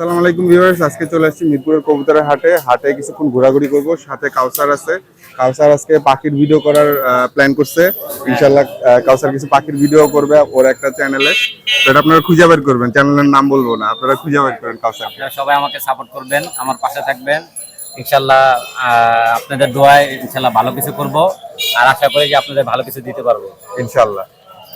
আসসালামু আলাইকুম ভিউয়ার্স আজকে চলে আসছি মিরপুরের কবুতরের হাটে। হাটে কিছুক্ষণ ঘোরাঘুরি করব সাথে কাউসার আছে। কাউসার আজকে পাখির ভিডিও করার প্ল্যান করছে। ইনশাল্লাহ কাউসার কিছু পাখির ভিডিও করবে ওর একটা চ্যানেলে সেটা আপনারা খুঁজে বের করবেন চ্যানেলের নাম বলব না আপনারা খুঁজে বের করবেন কাউসার আপনারা সবাই আমাকে সাপোর্ট করবেন আমার পাশে থাকবেন। ইনশাল্লাহ আপনাদের দোয়ায় ইনশাল্লাহ ভালো কিছু করব। আর আশা করি যে আপনাদের ভালো কিছু দিতে পারব। ইনশাল্লাহ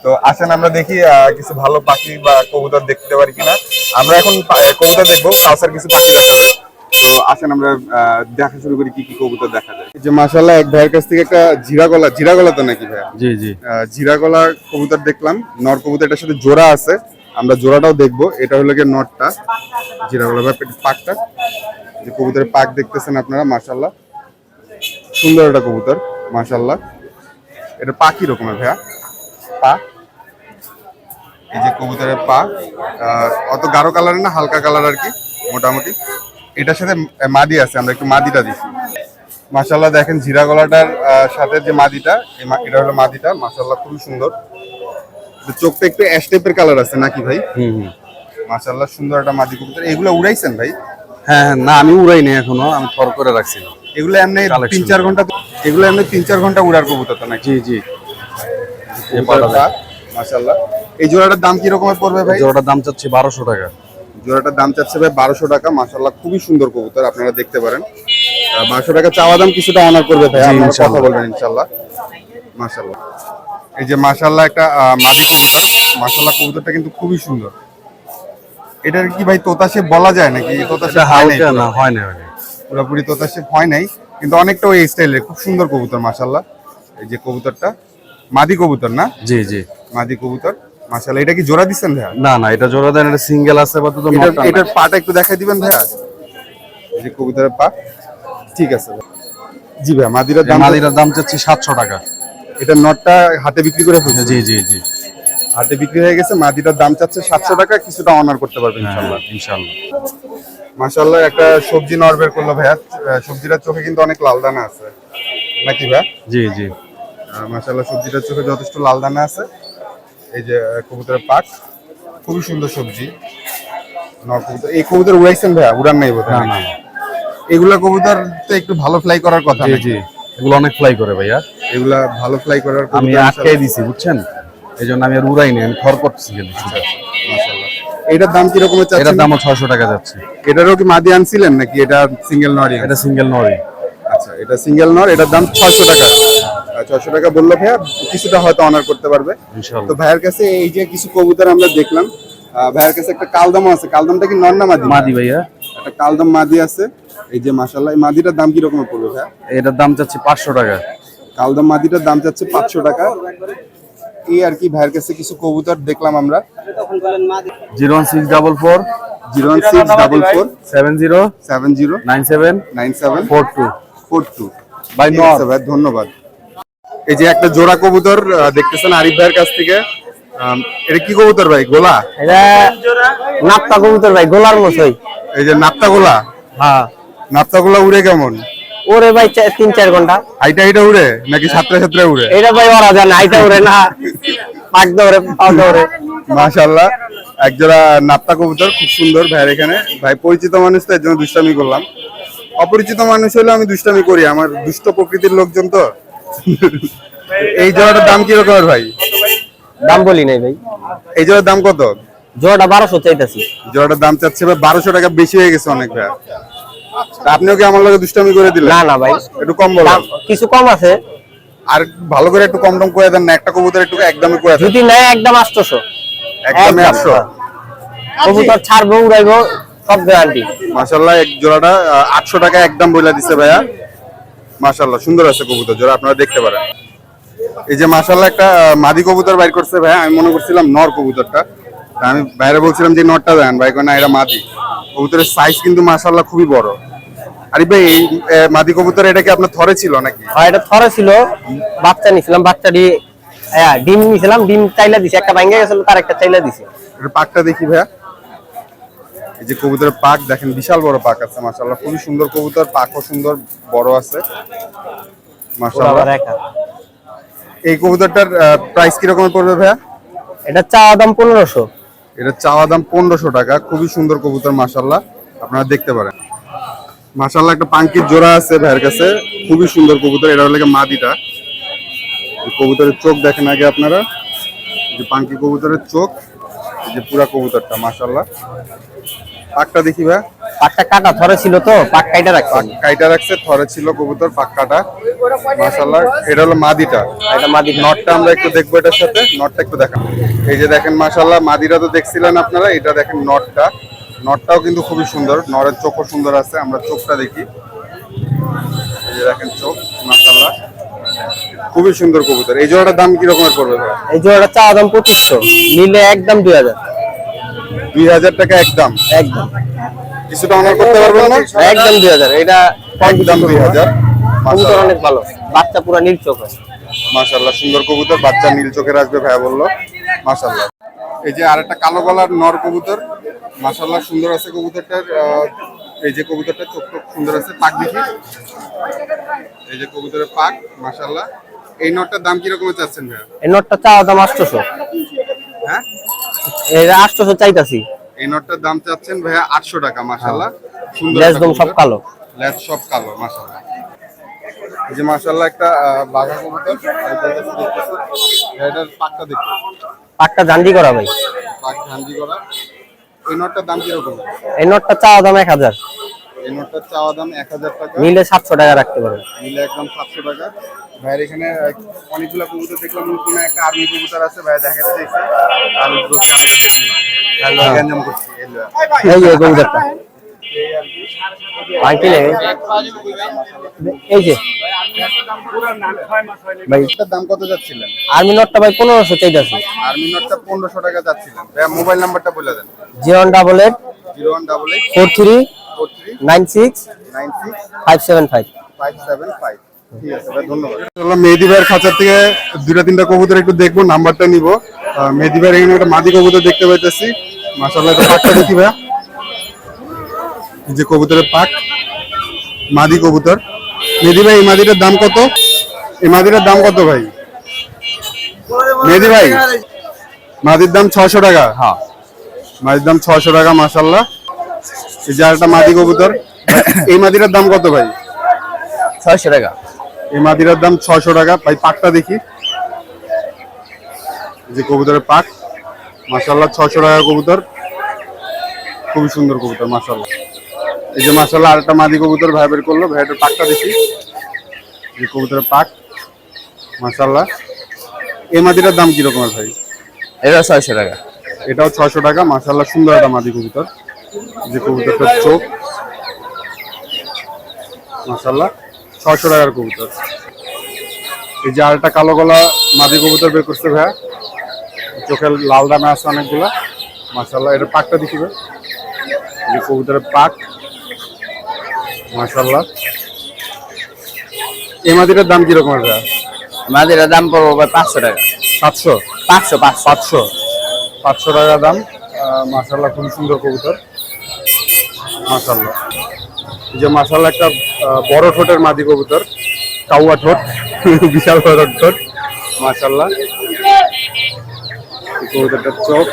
তো আসেন আমরা দেখি আহ, কিছু ভালো পাখি বা কবুতর দেখতে পারি কিনা। আমরা এখন কবুতর দেখব কাউসার কিছু পাখি দেখাবে তো আসেন আমরা আহ, দেখা শুরু করি কি কি কবুতর দেখা যায়। যে মাশাল্লাহ এক ভাইয়ের কাছ থেকে একটা জিরা গলা জিরা গলা তো নাকি ভাইয়া? জি জি। আহ, জিরা গলা কবুতর দেখলাম। নর কবুতর এটার সাথে জোড়া আছে। আমরা জোড়াটাও দেখব। এটা হলো গিয়ে নটটা জিরা গলা বা পাকটা যে কবুতরের পাক দেখতেছেন আপনারা মাশাল্লাহ সুন্দর একটা কবুতর মাশাল্লাহ এটা পা কি রকমের ভাইয়া? পা? এই যে কবুতরের পা অত গাঢ় কালারের না হালকা কালার আর কি মোটামুটি। এটার সাথে মাদি আছে আমরা একটু মাদিটা দিছি মাশাল্লাহ দেখেন জিরা গলাটার সাথে যে মাদিটা এটা হলো মাদিটা মাশাল্লাহ খুবই সুন্দর। চোখটা একটু অ্যাশ টাইপের কালার আছে নাকি ভাই? হুম হুম। মাশাল্লাহ সুন্দর একটা মাদি কবুতর। এগুলো উড়াইছেন ভাই? হ্যাঁ হ্যাঁ না আমি উড়াই নি এখনও আমি থর করে রাখছিলাম এগুলো এমনি তিন চার ঘণ্টা এগুলো এমনি তিন চার ঘণ্টা উড়ার কবুতর তো নাকি? জি জি। মাশাল্লাহ এই জোড়াটার দাম কি রকমের পড়বে ভাই? জোড়াটার দাম চাচ্ছি বারোশো টাকা। জোড়াটার দাম চাচ্ছে ভাই বারোশো টাকা। খুবই সুন্দর কবুতর আপনারা দেখতে পারেন। বারোশো টাকা চাওয়া দাম কিছুটা অনার করবে ভাই আপনারা কথা বলবেন ইনশাল্লাহ মাশাল্লাহ এই যে একটা মাদি কবুতর কবুতরটা কিন্তু খুবই সুন্দর। এটার কি ভাই তোতাশে বলা যায় নাকি? তোতাশে হয় না হয় না পুরোপুরি তোতাশে হয় নাই কিন্তু অনেকটা ওই স্টাইলের খুব সুন্দর কবুতর মাশাল্লাহ এই যে কবুতরটা মাদি কবুতর না? জি জি। মাদি কবুতর। মাশাল্লাহ এটা কি জোড়া দিচ্ছেন ভাইয়া? না না এটা জোড়া দেন এটা সিঙ্গেল আছে বা তো এটার পাটা একটু দেখাই দিবেন ভাইয়া? এই যে কবুতরের পা। ঠিক আছে। জি ভাইয়া মাদিরার দাম মাদিরার দাম চাচ্ছি সাতশো টাকা। এটা নটটা হাতে বিক্রি করে ফেলছে জি জি জি। হাতে বিক্রি হয়ে গেছে মাদিটার দাম চাচ্ছে সাতশো টাকা কিছুটা অনার করতে পারবে হ্যাঁ ইনশাল্লাহ ইনশাল্লাহ মাশাল্লাহ একটা সবজি নর বের করল ভাইয়া। সবজিটার চোখে কিন্তু অনেক লাল দানা আছে। নাকি ভাইয়া? জি জি। আহ, মাশাল্লাহ সবজিটার চোখে যথেষ্ট লাল দানা আছে। এই যে কবুতরের পাক খুবই সুন্দর সবজি। কবুতর এই কবুতর উড়াইছেন ভাইয়া? উড়ান নাই বোধ না। এগুলা কবুতর তো একটু ভালো ফ্লাই করার কথা জি জি এগুলো অনেক ফ্লাই করে ভাইয়া। এগুলা ভালো ফ্লাই করার আমি আটকাই দিছি বুঝছেন? এই জন্য আমি আর উড়াই নি আমি থর করছি। মাশাআল্লাহ। এটার দাম কি রকমের এটার চাচ্ছেন দামও ছয়শো টাকা যাচ্ছে। এটারও কি মাদি আনছিলেন নাকি? এটা সিঙ্গেল নরি এটা সিঙ্গেল নরি আচ্ছা এটা সিঙ্গেল নর এটার দাম ছয়শো টাকা। ছয়শো টাকা বলল ভাইয়া কিছুটা হয়তো অনার করতে পারবে। তো ভাইয়ের কাছে এই যে কিছু কবুতর আমরা দেখলাম ভাইয়ের কাছে একটা কালদামও আছে। কালদামটা কি নর না মাদি? মাদি ভাইয়া। একটা কালদাম মাদি আছে। এই যে মাসাল্লাহ এই মাদিটার দাম কি রকমের পড়বে ভাইয়া? এটার দাম চাচ্ছি পাঁচশো টাকা। কালদাম মাদিটার দাম চাচ্ছে পাঁচশো টাকা। এই আর কি ভাইয়ের কাছে কিছু কবুতর দেখলাম আমরা। Zero one six double four. Zero one six double four. Seven zero. Seven zero. Nine seven. Nine seven. Four two. Four two. ভাই ধন্যবাদ। এই যে একটা জোড়া কবুতর দেখতেছেন আরিফ ভাইয়ের কাছ থেকে। এটা কি কবুতর ভাই? গোলা? এটা নাপ্তা কবুতর ভাই গোলার মতোই এই যে নাপ্তা গোলা? হ্যাঁ। নাপ্তা গোলা উড়ে কেমন? ওরে ভাই তিন চার ঘণ্টা। হাইটা হাইটা উড়ে নাকি সাতটা সাতটা উড়ে? এটা ভাই ওরা জানে আইটা ওরে না। পাক দৌড়ে পাক দৌড়ে। মাশাল্লাহ একজোড়া নাপ্তা কবুতর খুব সুন্দর ভাইয়ের এখানে। ভাই পরিচিত মানুষ তো এর জন্য দুষ্টামি করলাম। অপরিচিত মানুষ হলে আমি দুষ্টামি করি আমার দুষ্ট প্রকৃতির লোকজন তো। এই জোড়াটার দাম কি রকমের ভাই? দাম বলি নাই ভাই। এই জোড়ার দাম কত? জোড়াটা বারোশো চাইতাছি। জোড়াটার দাম চাচ্ছে ভাই বারোশো টাকা বেশি হয়ে গেছে অনেক ভাই। আপনিও কি আমার লগে দুষ্টামি করে দিলেন? না না ভাই। একটু কম বলেন। কিছু কম আছে। আর ভালো করে একটু কম টম করে দেন না একটা কবুতর একটু একদমই করে দেন। যদি নেয় একদম আটশোশো। একদমই আটশো। কবুতর ছাড়বো উড়াইবো সব গ্যারান্টি মাশাল্লাহ এক জোড়াটা আটশো টাকা একদম বইলা দিছে ভাইয়া। মাশাল্লাহ সুন্দর আছে কবুতর জোড়া আপনারা দেখতে পারেন। এই যে মাশাল্লাহ একটা মাদি কবুতর বাইর করছে ভাইয়া আমি মনে করছিলাম নর কবুতরটা। আমি বাইরে বলছিলাম যে নরটা দেন ভাই না এটা মাদি। কবুতরের সাইজ কিন্তু মাশাল্লাহ খুবই বড়। আরে ভাই এই মাদি কবুতর এটা কি আপনার থরে ছিল নাকি? আর এটা থরে ছিল। বাচ্চা নিছিলাম বাচ্চাটি হ্যাঁ ডিম নিছিলাম ডিম চাইলা দিছে একটা ভাঙ্গে গেছিল তার একটা চাইলা দিছে। এটা পাকটা দেখি ভাইয়া। এই যে কবুতরের পাক দেখেন বিশাল বড় পাক আছে মাশাল্লাহ খুবই সুন্দর কবুতর পাকও সুন্দর বড় আছে। ওরা মাশাল্লাহ এই কবুতরটার প্রাইস কীরকম পড়বে ভাইয়া? এটা চাওয়া দাম পনেরোশো। এটা চাওয়া দাম পনেরোশো টাকা খুবই সুন্দর কবুতর মাশাল্লাহ আপনারা দেখতে পারেন। মাশাল্লাহ একটা পাঙ্কির জোড়া আছে ভাইয়ের কাছে খুবই সুন্দর কবুতর এটা হলো মাদিটা। কবুতরের চোখ দেখেন আগে আপনারা। যে পাঙ্কি কবুতরের চোখ। যে পুরা কবুতরটা মাশাল্লাহ পাকটা দেখি ভাই। পাকটা কাটা ধরে ছিল তো পাক কাইটা রাখছে পাক কাইটা রাখছে থরে ছিল কবুতর পাক কাটা মাশাল্লাহ এটা হলো মাদিটা। এটা মাদি। নটটা আমরা একটু দেখব এটার সাথে নটটা একটু দেখান। এই যে দেখেন মাশাল্লাহ মাদিরা তো দেখছিলেন আপনারা এটা দেখেন নটটা। নটটাও কিন্তু খুবই সুন্দর নরের চোখও সুন্দর আছে আমরা চোখটা দেখি। এই যে দেখেন চোখ। খুবই সুন্দর কবুতর। এই জোড়াটার দাম কি রকমের পড়বে এই জোড়াটা চা দাম পঁচিশশো। নিলে একদম দুই হাজার। দুই হাজার টাকা একদম? একদম। কিছুটা অনার করতে পারবেন না? একদম দুই হাজার। এটা একদম দুই হাজার। কবুতর অনেক ভালো। বাচ্চা পুরো নীল চোখ মাশাল্লাহ সুন্দর কবুতর। বাচ্চা নীল চোখের আসবে ভাইয়া বলল। মাশাল্লাহ এই যে আরেকটা কালো গলার নর কবুতর। মাশাল্লাহ সুন্দর আছে কবুতরটার। এই যে কবুতরটা চোখ টোক সুন্দর আছে পাক দেখি। এই যে কবুতরের পাক মাশাল্লাহ এই নটটার দাম কি রকমের চাচ্ছেন ভাইয়া? এই নোটটা চা দাম আটশোশো। হ্যাঁ? এটা আটশোশো চাইতাছি। এই নটটার দাম চাচ্ছেন ভাইয়া আটশো টাকা মাশাল্লাহ সুন্দর লেজ দম সব কালো। লেজ সব কালো মাশাল্লাহ এই যে মাশাল্লাহ একটা বাঘা কবুতর। এটার পাকটা দেখি। পাকটা জান্ডি করা ভাই। পাক ধান্দি করা। এই নোটটার দাম কীরকম? এই নোটটা চা দাম এক হাজার। এই নোটটার চাওয়া দাম এক হাজার টাকা। মিলে সাতশো টাকা রাখতে পারবেন মিলে একদম সাতশো টাকা। ভাইয়ের এখানে অনেকগুলো কবুতর দেখলাম কোনো একটা আর্মি কবুতর আছে ভাই দেখাতে যাচ্ছে আমাকে দেখি করছি এই লয়া। এই যে কবুতরটা। আঙ্কিল এই যে। ভাই দাম কত যাচ্ছিলেন? আর্মি নোটটা ভাই পনেরোশো চাইতাছি। আর্মি নোটটা পনেরোশো টাকা যাচ্ছিলেন। ভাইয়া মোবাইল নাম্বারটা বলে দেন। Zero double eight. Zero one double eight. Four three. Four three. Nine six. Nine six. Five seven five. Five seven five. ঠিক আছে ভাই ধন্যবাদ। চলো মেহেদি ভাইয়ের খাঁচার থেকে দুটা তিনটা কবুতর একটু দেখব নাম্বারটা নিবো। মেহেদি ভাইয়ের এখানে একটা মাদি কবুতর দেখতে পাইতেছি। মাসাল্লাহ দেখি ভাইয়া। যে কবুতরের পাক মাদি কবুতর। মেহেদি ভাই এই মাদিটার দাম কত? এই মাদিটার দাম কত ভাই? মেদি ভাই মাদির দাম ছশো টাকা। হ্যাঁ। মাদির দাম ছশো টাকা মাসাল্লাহ এই যে আরেকটা মাদি কবুতর এই মাদিটার দাম কত ভাই? ছয়শো টাকা। এই মাদিরার দাম ছশো টাকা। ভাই পাকটা দেখি। এই যে কবুতরের পাক মাসাল্লাহ ছশো টাকা কবুতর। খুবই সুন্দর কবুতর মাসাল্লাহ এই যে মাসাল্লাহ আরেকটা মাদি কবুতর ভাই বের করল ভাইটার পাকটা দেখি। যে কবুতরের পাক মাসাল্লাহ এই মাদিটার দাম কিরকমের ভাই? এটা ছয়শো টাকা। এটাও ছশো টাকা মাসাল্লাহ সুন্দর একটা মাদি কবুতর। যে কবুতরটার চোখ মাসাল্লাহ ছশো টাকার কবুতর। এই যে আরেকটা কালো গলা মাদি কবুতর বের করছে ভাইয়া। চোখের লাল দানা আছে অনেকগুলা। মাসাল্লাহ এটা পাকটা দেখিবে এই যে কবুতরের পাক মাসাল্লাহ এই মাদিটার দাম কীরকম ভাইয়া আমাদের দাম পড়ব ভাই পাঁচশো টাকা। সাতশো পাঁচশো পাঁচশো। পাঁচশো? পাঁচশো টাকা দাম। মাসাল্লাহ খুবই সুন্দর কবুতর। মাসাল্লাহ এই যে মাসাল্লাহ একটা বড় ঠোঁটের মাদি কবুতর কাউয়া ঠোঁট বিশাল বড় ঠোঁট মাসাল্লাহ এই কবুতরটার চোখ।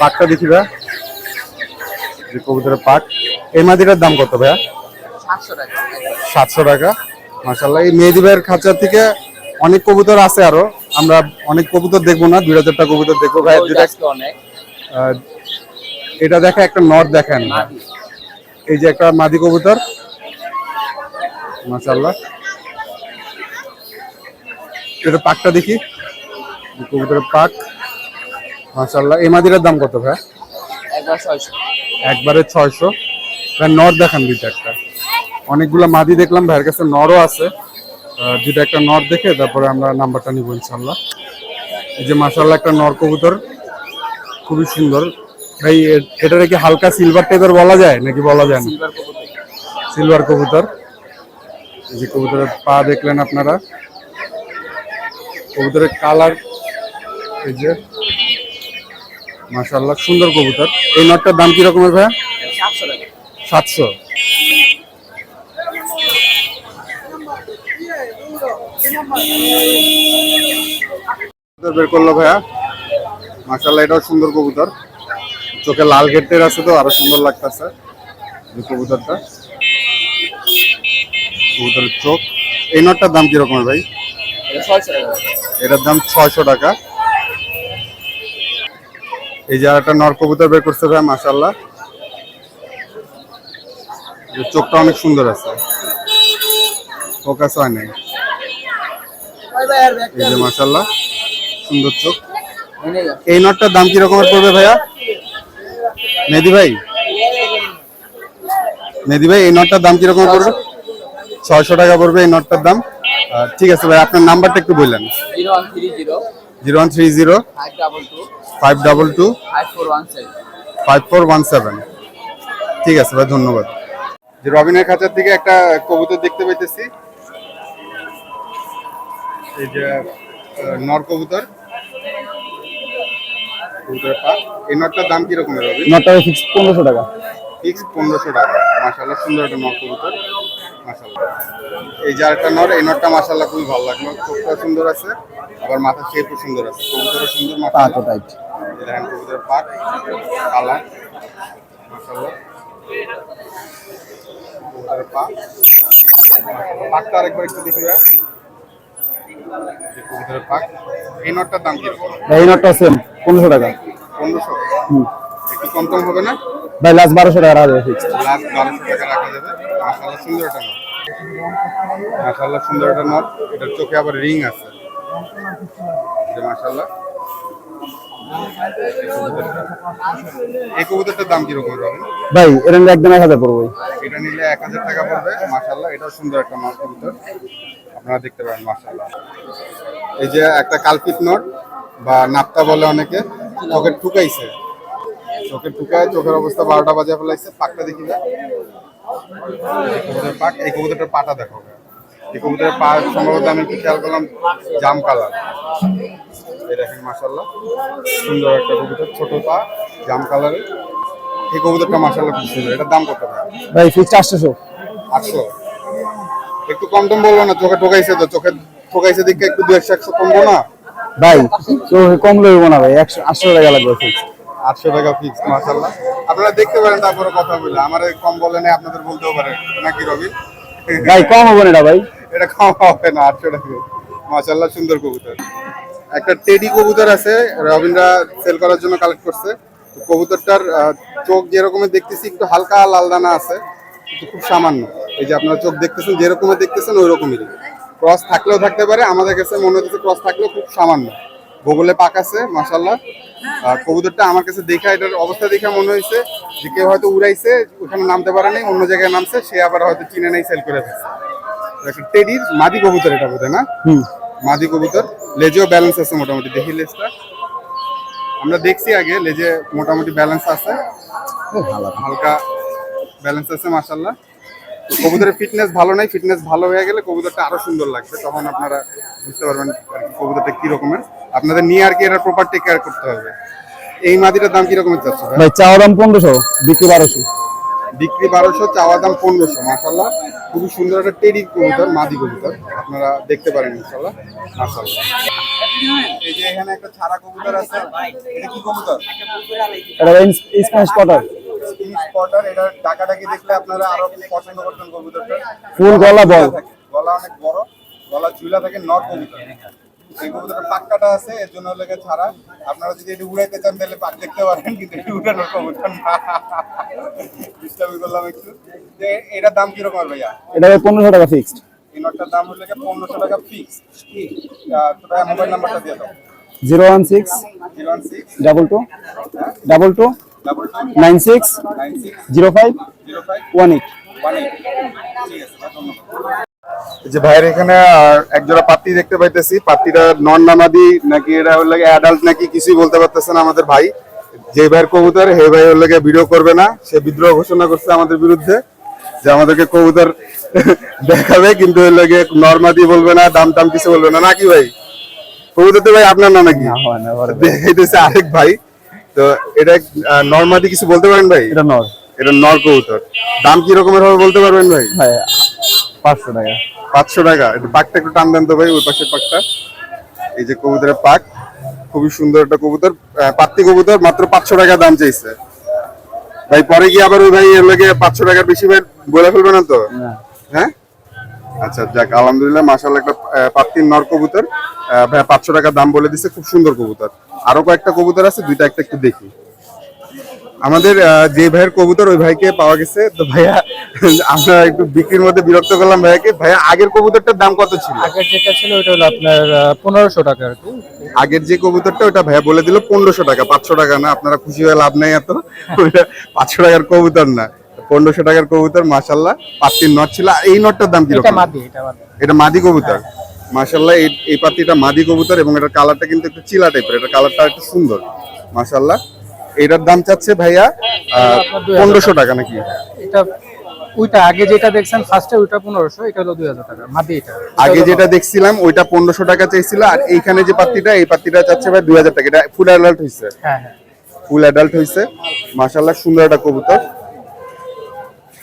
পাকটা দেখি ভাইয়া যে কবুতরের পাক এই মাদিটার দাম কত ভাইয়া? সাতশো টাকা। মাসাল্লাহ এই মেহেদি ভাইয়ের খাঁচা থেকে অনেক কবুতর আছে আরও। আমরা অনেক কবুতর দেখব না দুই চারটা কবুতর দেখব ভাই এটা দেখা একটা নট দেখেন। এই যে একটা মাদি কবুতর। মাসাল্লাহ এটা পাকটা দেখি। কবুতরের পাক মাসাল্লাহ এই মাদিটার দাম কত ভাই একবার ছয়শো। নর দেখান দুই একটা। অনেকগুলো মাদি দেখলাম ভাইয়ের কাছে নরও আছে। দুইটা একটা নর দেখে তারপরে আমরা নাম্বারটা নিব ইনশাল্লাহ এই যে মাসাল্লাহ একটা নর কবুতর। খুবই সুন্দর। ভাই এ- এটার কি হালকা সিলভার টাইপের বলা যায়? নাকি বলা যায় না? সিলভার কবুতর। এই যে কবুতরের পা দেখলেন আপনারা। কবুতরের কালার এই যে মাশাল্লাহ সুন্দর কবুতর। এই নটটার দাম কি রকমের ভাইয়া? সাতশো। বের করল ভাইয়া। মাশাল্লাহ এটাও সুন্দর কবুতর। চোখে লাল গেটের আছে তো আরও সুন্দর লাগতেছে এই কবুতরটা। কবুতরের চোখ। এই নটটার দাম কীরকম ভাই? এটার দাম ছয়শো টাকা। এই যে একটা নর কবুতর বের করছে ভাই মাসাল্লাহ চোখটা অনেক সুন্দর আছে। ফোকাস হয় নাই? এই যে মাসাল্লাহ সুন্দর চোখ। এই নটটার দাম কি রকমের পড়বে ভাইয়া? মেহেদি ভাই? মেহেদি ভাই এই নটটার দাম কি রকমের পড়বে? ছয়শো টাকা পড়বে এই নটটার দাম। ঠিক আছে ভাই আপনার নাম্বারটা একটু বললেন। Zero one three zero. Zero one three zero. Double two. Five double two five four one seven five four one seven ঠিক আছে ভাই ধন্যবাদ। যে রবিনের খাঁচার থেকে একটা কবুতর দেখতে পাইতেছি। এই যে নর কবুতর। এই নটটার দাম কীরকম রবি? নটা ফিক্স পনেরোশো টাকা। ফিক্স পনেরোশো টাকা। মাসাল্লাহ সুন্দর একটা নর কবুতর। মাসাল্লাহ এই যে আরেকটা নর এই নটটা মাসাল্লাহ খুবই ভালো লাগল। চোখটা সুন্দর আছে আবার মাথা শেপও সুন্দর আছে। কবুতরও সুন্দর মাথা টাইট দেখেন কবুতরের পাক কালার মাসাল্লাহ পাকটা আরেকবার একটু দেখি। কবুতরের পাক এই নটটার দাম ভাই এই নটটা সেম পনেরোশো টাকা। পনেরোশো একটু কম কম হবে না ভাই লাস্ট বারোশো টাকা রাখবে ফিক্স লাস্ট বারোশো টাকা রাখা যাবে। সুন্দর একটা নট। এটার চোখে আবার রিং আছে। মাসাল্লাহ এই কবুতরটার দাম কীরকম হবে? ভাই এটা নিলে একদম এক হাজার পড়ব। এটা নিলে এক হাজার টাকা পড়বে মাসাল্লাহ এটাও সুন্দর একটা নট কবুতর। আপনারা দেখতে পারেন মাসাল্লাহ এই যে একটা কালপিত নট বা নাপ্তা বলে অনেকে চোখে ঠুকাইছে। চোখে ঠুকায় চোখের অবস্থা বারোটা বাজে ফেলাইছে পাকটা দেখি না পাক এই কবুতরটার পাটা দেখো এই কবুতরের পা সম্ভবত আমি একটু খেয়াল করলাম জাম কালার। এই দেখেন মাসাল্লাহ সুন্দর একটা কবুতর ছোট পা জাম কালারের। এই কবুতরটা মাসাল্লাহ খুব সুন্দর। এটার দাম কত ভাই? ভাই ফিক্স আটশোশো আটশো। একটু কম টম বলব না চোখে ঠোকাইছে তো চোখে ঠোকাইছে দিকে একটু দু একশো একশো কমবো না? ভাই তো কম লইব না ভাই একশো আটশো টাকা লাগবে ফিক্স আটশো টাকা ফিক্স মাসাল্লাহ আপনারা দেখতে পারেন তারপরে কথা বলে। আমার কম বলে নেই আপনাদের বলতেও পারে। নাকি রবি? ভাই কম হবে না ভাই। এটা কম হবে না আটশো টাকা। মাসাল্লাহ সুন্দর কবুতর। একটা টেডি কবুতর আছে রবিনরা সেল করার জন্য কালেক্ট করছে। কবুতরটার চোখ যেরকমের দেখতেছি, একটু হালকা লাল দানা আছে খুব সামান্য। এই যে আপনারা চোখ দেখতেছেন যেরকমের দেখতেছেন ওই রকমেরই ক্রস থাকলেও থাকতে পারে, আমাদের কাছে মনে হচ্ছে ক্রস থাকলেও খুব সামান্য। বগলে পাক আছে মাসাল্লাহ আর কবুতরটা আমার কাছে দেখা, এটার অবস্থা দেখে মনে হয়েছে যে কেউ হয়তো উড়াইছে, ওখানে নামতে পারে নাই, অন্য জায়গায় নামছে, সে আবার হয়তো চিনে নেই সেল করে ফেলছে। টেডির মাদি কবুতর এটা বোধহয়, না? মাদি কবুতর লেজেও ব্যালেন্স আছে মোটামুটি দেখি লেজটা। আমরা দেখছি আগে লেজে মোটামুটি ব্যালেন্স আছে। হালকা ব্যালেন্স আছে মাসাল্লাহ কবুতরের ফিটনেস ভালো নাই ফিটনেস ভালো হয়ে গেলে কবুতরটা আরও সুন্দর লাগবে। তখন আপনারা বুঝতে পারবেন আর কি কবুতরটা কি রকমের। আপনাদের নিয়ে আর কি এটা প্রপার টেক কেয়ার করতে হবে। এই মাদিটার দাম কি রকমের চাচ্ছ ভাই? চাওয়া দাম পনেরোশো বিক্রি বারোশো। বিক্রি বারোশো চাওয়া দাম পনেরোশো মাসাল্লাহ খুবই সুন্দর একটা টেরি কবুতর মাদি কবুতর। আপনারা দেখতে পারেন ইনশাল্লাহ এই যে এখানে একটা ছাড়া কবুতর আছে এটা কি কবুতর? এটা স্প্যানিশ ডাকাডাকি দেখলে আপনারা আরও পছন্দ করতেন কবুতরটা। ফুল গলা বল গলা অনেক বড় গলা ঝুলা থাকে নট কবুতর। এই কবুতরের পাক্কাটা আছে এর জন্য লেগে ছাড়া। আপনারা যদি এটা উড়াইতে চান তাহলে পাক দেখতে পারেন কিন্তু এটা উড়ানোর কবুতর না। ডিস্টার্ব করলাম একটু। যে এটার দাম কীরকম আর ভাইয়া? এটা পনেরোশো টাকা ফিক্সড এই নটটার দাম হলো পনেরোশো টাকা ফিক্স তো ভাইয়া মোবাইল নাম্বারটা দিয়ে দাও। Zero one six zero one six. Double two. Double two. Double two. Nine six. Nine six. Zero five. Zero five. One eight. One eight. ঠিক আছে ধন্যবাদ। যে ভাইয়ের এখানে আর এক পাত্তি দেখতে পাইতেছি। পাত্তিটা নন নামাদি নাকি এটা হলো অ্যাডাল্ট নাকি কিছুই বলতে পারতেছে না আমাদের ভাই। যে ভাইয়ের কবুতর হে ভাই হলো গিয়ে ভিডিও করবে না। সে বিদ্রোহ ঘোষণা করছে আমাদের বিরুদ্ধে যে আমাদেরকে কবুতর দেখাবে কিন্তু হলো গিয়ে নর্মাদি বলবে না দাম টাম কিছু বলবে না। নাকি ভাই? কবুতর তো ভাই আপনার না নাকি? দেখাইতেছে আরেক ভাই। তো এটা নর্মাদি কিছু বলতে পারেন ভাই? এটা নর। এটা নর কবুতর। দাম কি রকমের হবে বলতে পারবেন ভাই? ভাই পাঁচশো টাকা। পাঁচশো টাকা। একটু পাকটা একটু টান দেন তো ভাই ওই পাশের পাকটা। এই যে কবুতরের পাক খুবই সুন্দর একটা কবুতর। পাত্তি কবুতর মাত্র পাঁচশো টাকা দাম চাইছে। ভাই পরে কি আবার ওই ভাই এর লাগে পাঁচশো টাকার বেশি ভাই বলে ফেলবে না তো? হ্যাঁ? আচ্ছা যাক আলহামদুলিল্লাহ মাসাল্লাহ একটা পাত্তির নর কবুতর। ভাই পাঁচশো টাকা দাম বলে দিছে খুব সুন্দর কবুতর। আরও কয়েকটা কবুতর আছে দুইটা একটা একটু দেখি। আমাদের যে ভাইয়ের কবুতর ওই ভাইকে পাওয়া গেছে। তো ভাইয়া আমরা একটু বিক্রির মধ্যে বিরক্ত করলাম ভাইয়াকে। ভাইয়া আগের কবুতরটার দাম কত ছিল? আগের যেটা ছিল ওটা হলো আপনার পনেরোশো টাকা আর কি। আগের যে কবুতরটা ওটা ভাইয়া বলে দিল পনেরোশো টাকা। পাঁচশো টাকা না আপনারা খুশি হয়ে লাভ নাই এত। ওইটা পাঁচশো টাকার কবুতর না। পনেরোশো টাকার কবুতর মাসাল্লাহ পাত্তির নট ছিল। এই নটটার দাম মাদি এটা মাদি। কবুতর। মাশাল্লাহ এই এই পাত্তিটা মাদি কবুতর এবং এটার কালারটা কিন্তু একটু চিলা টাইপের এটা কালারটা একটু সুন্দর। মাশাল্লাহ এটার দাম চাচ্ছে ভাইয়া পনেরোশো টাকা। নাকি? এটা ওইটা আগে যেটা দেখছেন ফার্স্টে ওইটা পনেরোশো এটা হলো দুই হাজার টাকা মাদি এটা। আগে যেটা দেখছিলাম ওইটা পনেরোশো টাকা চাইছিল আর এইখানে যে এই চাচ্ছে ভাই দুই হাজার টাকা। এটা ফুল অ্যাডাল্ট হয়েছে হ্যাঁ হ্যাঁ। ফুল অ্যাডাল্ট হয়েছে মাশাল্লাহ সুন্দর একটা কবুতর।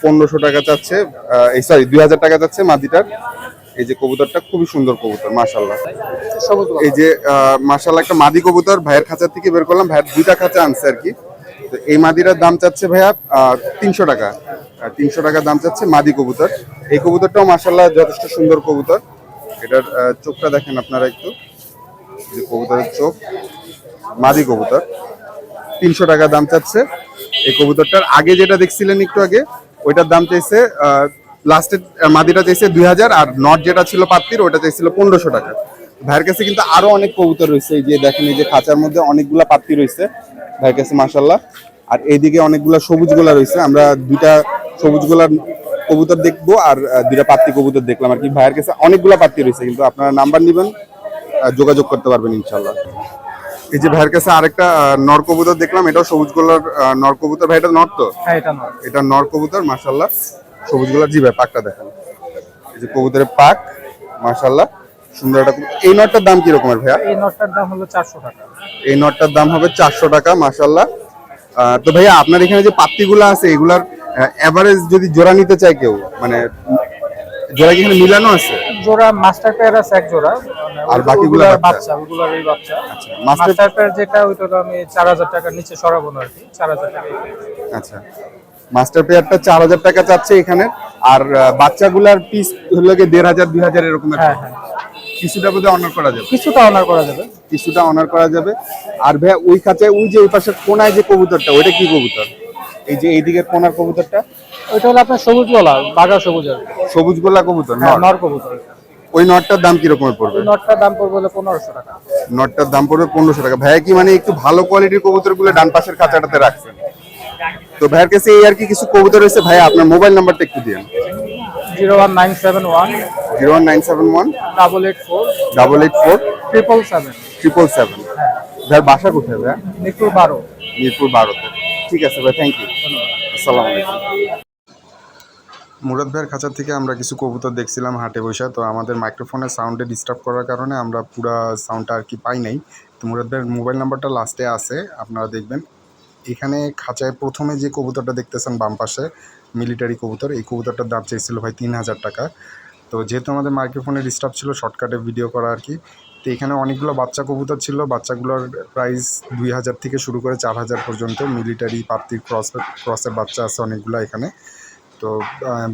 পনেরোশো টাকা চাচ্ছে আহ, এই সরি দুই হাজার টাকা চাচ্ছে মাদিটার। এই যে কবুতরটা খুবই সুন্দর কবুতর মাশাল্লাহ সবুজ এই যে মাশাল্লাহ একটা মাদি কবুতর ভাইয়ের খাঁচা থেকে বের করলাম ভাইয়ের দুইটা খাঁচা আনছে আর কি। তো এই মাদিটার দাম চাচ্ছে ভাইয়া তিনশো টাকা। তিনশো টাকা দাম চাচ্ছে মাদি কবুতর। এই কবুতরটাও মাশাল্লাহ যথেষ্ট সুন্দর কবুতর। এটার চোখটা দেখেন আপনারা একটু। যে কবুতরের চোখ মাদি কবুতর। তিনশো টাকা দাম চাচ্ছে। এই কবুতরটার আগে যেটা দেখছিলেন একটু আগে ওইটার দাম চাইছে লাস্টের মাদিটা চাইছে দুই হাজার আর নট যেটা ছিল পাত্তির ওটা চাইছিল পনেরোশো টাকা। ভাইয়ের কাছে কিন্তু আরও অনেক কবুতর রয়েছে এই যে দেখেন এই যে খাঁচার মধ্যে অনেকগুলা পাত্তি রয়েছে ভাইয়ের কাছে মাসাল্লাহ আর এইদিকে অনেকগুলা সবুজ গোলা রয়েছে আমরা দুইটা সবুজ গোলার কবুতর দেখব আর দুইটা পাত্তি কবুতর দেখলাম আর কি। ভাইয়ের কাছে অনেকগুলা পাত্তি রয়েছে কিন্তু আপনারা নাম্বার নিবেন যোগাযোগ করতে পারবেন ইনশাল্লাহ এই যে ভাইয়ের কাছে আরেকটা নর কবুতর দেখলাম এটাও সবুজ গোলার নর কবুতর। ভাই এটা নর তো? হ্যাঁ এটা নর। কবুতর মাশাল্লাহ সবুজ গোলার জি ভাই পাকটা দেখেন। এই যে কবুতরের পাক মাশাল্লাহ সুন্দর একটা এই নটটার দাম কি রকমের ভাইয়া? এই নটটার দাম হলো চারশো টাকা। এই নটটার দাম হবে চারশো টাকা মাশাল্লাহ তো ভাইয়া আপনার এখানে যে পাত্তিগুলো আছে এগুলার এভারেজ যদি জোড়া নিতে চায় কেউ মানে জোড়া কি এখানে মিলানো আছে? জোড়া মাস্টার পেয়ার আছে এক জোড়া মানে আর বাকিগুলো বাচ্চা? ওগুলার এই বাচ্চা। মাস্টার মাস্টার পেয়ার যেটা ওইটা আমি চার হাজার টাকার নিচে সরাবো না আর কি চার হাজার টাকা আচ্ছা। মাস্টার পেয়ারটা চার হাজার টাকা চাচ্ছে এখানে। আর বাচ্চাগুলার পিস হলো গিয়ে দেড় হাজার দুই হাজার এরকম। হ্যাঁ হ্যাঁ। কিছুটা বোধহয় অনার করা যাবে। কিছুটা অনার করা যাবে। কিছুটা অনার করা যাবে। আর ভাইয়া ওই খাঁচায় ওই যে ওই পাশের কোনায় যে কবুতরটা ওইটা কি কবুতর? এই যে এইদিকের কোনার কবুতরটা? ওইটা হলো আপনার সবুজ গলা বাঘা সবুজ সবুজ গোলা কবুতর হ্যাঁ, নর। কবুতর। ওই নটটার দাম কিরকমের পড়বে? ওই নটটার দাম পড়বে হলো পনেরোশো টাকা। নটটার দাম পড়বে পনেরোশো টাকা। ভাইয়া কি মানে একটু ভালো কোয়ালিটির কবুতরগুলো ডান পাশের খাঁচাটাতে রাখছেন? তো ভাইয়ের কাছে এই আর কি কিছু কবুতর রয়েছে? ভাইয়া আপনার মোবাইল নাম্বারটা একটু দিন zero one nine seven one. Zero one nine seven one. Double eight four. Double eight four. Triple seven. Triple seven. ভাইয়ের বাসা কোথায় ভাইয়া? মিরপুর বারো। মিরপুর বারোতে। ঠিক আছে ভাই থ্যাংক ইউ আসসালামু আলাইকুম। মুরাদ ভাইয়ের খাঁচার থেকে আমরা কিছু কবুতর দেখছিলাম হাটে বসে। তো আমাদের মাইক্রোফোনের সাউন্ডে ডিস্টার্ব করার কারণে আমরা পুরা সাউন্ডটা আর কি পাই নাই। তো মুরাদ ভাইয়ের মোবাইল নাম্বারটা লাস্টে আছে আপনারা দেখবেন। এখানে খাঁচায় প্রথমে যে কবুতরটা দেখতেছেন বাম পাশে মিলিটারি কবুতর, এই কবুতরটার দাম চাইছিল ভাই তিন হাজার টাকা। তো যেহেতু আমাদের মাইক্রোফোনে ডিস্টার্ব ছিল শর্টকাটে ভিডিও করা আর কি, তো এখানে অনেকগুলো বাচ্চা কবুতর ছিল। বাচ্চাগুলোর প্রাইস দুই হাজার থেকে শুরু করে চার হাজার পর্যন্ত মিলিটারি পাপ্তির ক্রস ক্রসের বাচ্চা আছে অনেকগুলো এখানে। তো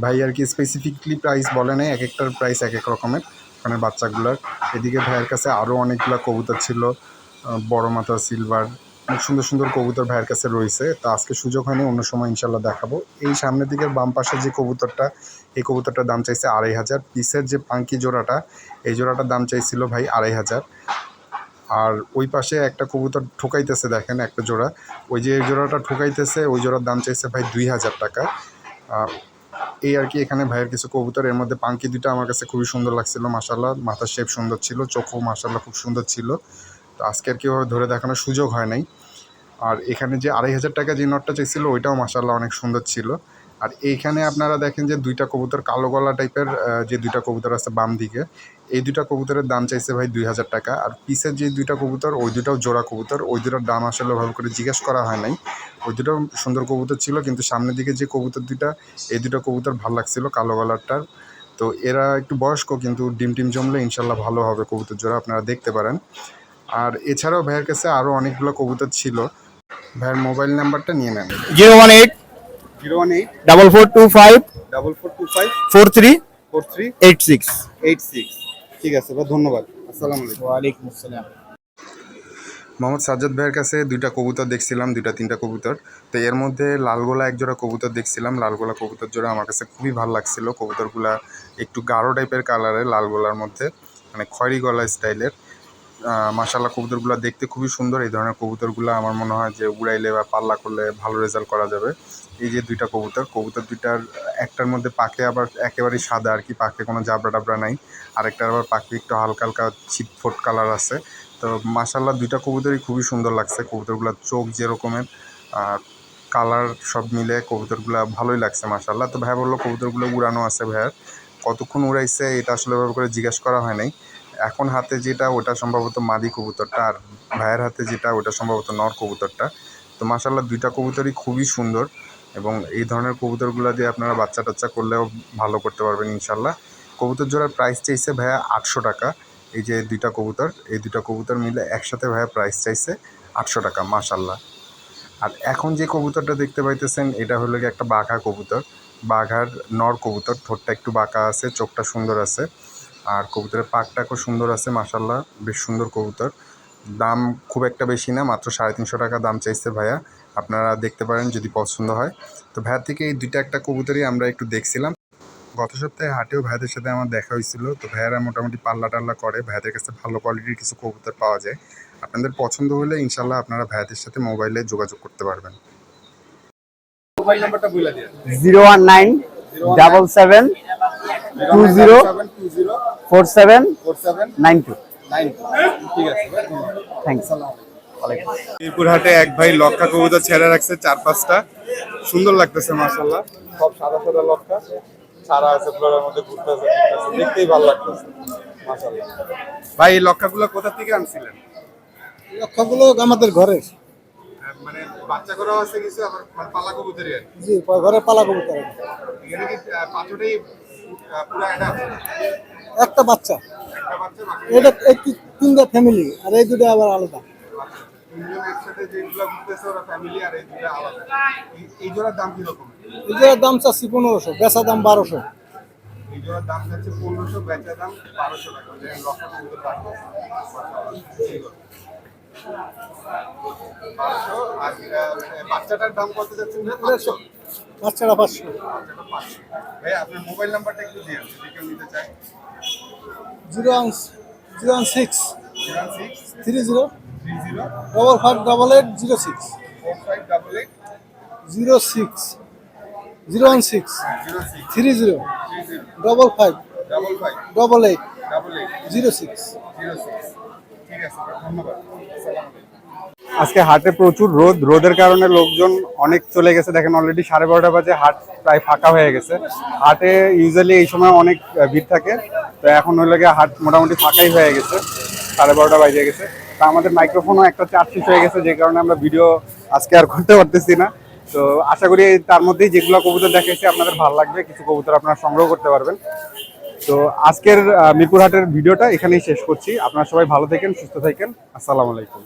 ভাই আর কি স্পেসিফিকলি প্রাইস বলে নেই এক একটার প্রাইস এক এক রকমের ওখানে বাচ্চাগুলোর। এদিকে ভাইয়ের কাছে আরও অনেকগুলো কবুতর ছিল বড় মাথা সিলভার অনেক সুন্দর সুন্দর কবুতর ভাইয়ের কাছে রয়েছে। তো আজকে সুযোগ হয়নি, অন্য সময় ইনশাল্লাহ দেখাবো। এই সামনের দিকের বাম পাশে যে কবুতরটা, এই কবুতরটার দাম চাইছে আড়াই হাজার। পিসের যে পাঙ্কি জোড়াটা, এই জোড়াটার দাম চাইছিল ভাই আড়াই হাজার। আর ওই পাশে একটা কবুতর ঠোকাইতেছে, দেখেন একটা জোড়া। ওই যে জোড়াটা ঠোকাইতেছে, ওই জোড়ার দাম চাইছে ভাই দুই হাজার টাকা। এই আর কি এখানে ভাইয়ের কিছু কবুতর, এর মধ্যে পাঙ্কি দুটো আমার কাছে খুবই সুন্দর লাগছিল মাসাল্লাহ মাথার শেপ সুন্দর ছিল, চোখও মাসাল্লাহ খুব সুন্দর ছিল। তো আজকে আর কীভাবে ধরে দেখানোর সুযোগ হয় নাই। আর এখানে যে আড়াই হাজার টাকা যে নটটা চাইছিল, ওইটাও মাসাল্লাহ অনেক সুন্দর ছিল। আর এইখানে আপনারা দেখেন যে দুইটা কবুতর কালো গলা টাইপের যে দুইটা কবুতর আছে বাম দিকে, এই দুইটা কবুতরের দাম চাইছে ভাই দুই হাজার টাকা। আর পিসের যে দুইটা কবুতর, ওই দুটাও জোড়া কবুতর, ওই দুটার দাম আসলে ভালো করে জিজ্ঞেস করা হয় নাই। ওই দুটো সুন্দর কবুতর ছিল, কিন্তু সামনের দিকে যে কবুতর দুইটা, এই দুটো কবুতর ভালো লাগছিল কালো গলারটার তো এরা একটু বয়স্ক, কিন্তু ডিম টিম জমলে ইনশাল্লাহ ভালো হবে কবুতর জোড়া, আপনারা দেখতে পারেন। আর এছাড়াও ভাইয়ের কাছে আরও অনেকগুলো কবুতর ছিল। ভাইয়ের মোবাইল নাম্বারটা নিয়ে নেন। Zero one eight zero one eight double four two five double four two five four three four three eight six. Eight six ঠিক আছে ভাই ধন্যবাদ। আসসালামু আলাইকুম। ওয়ালাইকুম আসসালাম। মোহাম্মদ সাজ্জাদ ভাইয়ের কাছে দুইটা কবুতর দেখছিলাম দুইটা তিনটা কবুতর। তো এর মধ্যে লালগোলা এক জোড়া কবুতর দেখছিলাম লালগোলা কবুতর জোড়া আমার কাছে খুবই ভালো লাগছিল। কবুতরগুলা একটু গাঢ় টাইপের কালারের লালগোলার মধ্যে মানে খয়েরি গলা স্টাইলের মাসাল্লাহ কবুতরগুলো দেখতে খুবই সুন্দর। এই ধরনের কবুতরগুলো আমার মনে হয় যে উড়াইলে বা পাল্লা করলে ভালো রেজাল্ট করা যাবে। এই যে দুইটা কবুতর কবুতর দুইটার একটার মধ্যে পাখে আবার একেবারেই সাদা আর কি পাখে কোনো জাবরা টাবরা নাই। আরেকটার আবার পাখি একটু হালকা হালকা ছিটফোট কালার আছে। তো মাসাল্লাহ দুইটা কবুতরই খুবই সুন্দর লাগছে। কবুতরগুলোর চোখ যেরকমের আর কালার সব মিলে কবুতরগুলো ভালোই লাগছে মাসাল্লাহ তো ভাই বলল কবুতরগুলো উড়ানো আছে ভাইয়ার। কতক্ষণ উড়াইছে এটা আসলে করে জিজ্ঞেস করা হয় নাই। এখন হাতে যেটা, ওটা সম্ভবত মাদি কবুতরটা আর ভাইয়ের হাতে যেটা, ওটা সম্ভবত নর কবুতরটা। তো মাসাল্লাহ দুইটা কবুতরই খুবই সুন্দর এবং এই ধরনের কবুতরগুলো দিয়ে আপনারা বাচ্চা টাচ্চা করলেও ভালো করতে পারবেন ইনশাল্লাহ কবুতর জোড়ার প্রাইস চাইছে ভাইয়া আটশো টাকা। এই যে দুইটা কবুতর, এই দুইটা কবুতর মিলে একসাথে ভাইয়া প্রাইস চাইছে আটশো টাকা মাশাল্লাহ আর এখন যে কবুতরটা দেখতে পাইতেছেন, এটা হলো একটা বাঘা কবুতর। বাঘার নর কবুতর, ঠোঁটটা একটু বাঁকা আছে, চোখটা সুন্দর আছে। আর কবুতরের পাকটা খুব সুন্দর আছে মাশাল্লাহ বেশ সুন্দর কবুতর। দাম খুব একটা বেশি না মাত্র সাড়ে তিনশো টাকা দাম চাইছে ভাইয়া। আপনারা দেখতে পারেন যদি পছন্দ হয়। তো ভাইয়ার থেকে এই দুইটা একটা কবুতরই আমরা একটু দেখছিলাম। গত সপ্তাহে হাটেও ভাইয়াদের সাথে আমার দেখা হয়েছিল। তো ভাইয়ারা মোটামুটি পাল্লা টাল্লা করে ভাইয়াদের কাছে ভালো কোয়ালিটির কিছু কবুতর পাওয়া যায়। আপনাদের পছন্দ হলে ইনশাল্লাহ আপনারা ভাইয়াদের সাথে মোবাইলে যোগাযোগ করতে পারবেন। Zero one nine double seven two zero two zero four seven four seven nine two. Nine ঠিক আছে থ্যাংকস মিরপুর হাটে এক ভাই লক্ষা কবুতর ছেড়ে রাখছে চার পাঁচটা। সুন্দর লাগতেছে মাশাল্লাহ সব সাদা সাদা লক্ষা। ছাড়া আছে ফ্লোরের মধ্যে ঘুরতেছে দেখতেই ভালো লাগতেছে মাশাল্লাহ ভাই এই লক্ষাগুলো কোথা থেকে আনছিলেন? লক্ষ্যগুলো আমাদের ঘরের। মানে বাচ্চা করা আছে কিছু আবার মানে পালা কবুতরই। জি ঘরে পালা কবুতর। এখানে কি পাঁচটাই একটা বাচ্চা। এটা তিনটা ফ্যামিলি আর এই দুটো আবার আলাদা। যেগুলো ফ্যামিলি আর এই দুটো আলাদা এই- এই জোড়ার দাম দাম চাচ্ছি পনেরোশো বেচা দাম বারোশো। দাম যাচ্ছে পনেরোশো বেচা দাম বারোশো টাকা বাচ্চাটার দাম কত যাচ্ছে? বাচ্চারা পাঁচশো। বাচ্চাটা পাঁচশো ভাই আপনার মোবাইল নাম্বারটা একটু দিয়ে যদি কেউ নিতে চায় zero one zero one six three zero double five double eight zero six. Double eight zero six zero one six zero six three zero double five double five double eight double eight zero six. ঠিক আছে ধন্যবাদ। আজকে হাটে প্রচুর রোদ। রোদের কারণে লোকজন অনেক চলে গেছে। দেখেন অলরেডি সাড়ে বারোটা বাজে, হাট প্রায় ফাঁকা হয়ে গেছে। হাটে ইউজুয়ালি এই সময় অনেক ভিড় থাকে। তো এখন হইলে গিয়ে হাট মোটামুটি ফাঁকাই হয়ে গেছে। সাড়ে বারোটা বাজে গেছে। তা আমাদের মাইক্রোফোনও একটা চার্জ শেষ হয়ে গেছে, যে কারণে আমরা ভিডিও আজকে আর করতে পারতেছি না। তো আশা করি তার মধ্যেই যেগুলো কবুতর দেখাইছি, আপনাদের ভালো লাগবে। কিছু কবুতর আপনারা সংগ্রহ করতে পারবেন। তো আজকের মিরপুর হাটের ভিডিওটা এখানেই শেষ করছি। আপনারা সবাই ভালো থাকেন, সুস্থ থাকেন। আসসালামু আলাইকুম।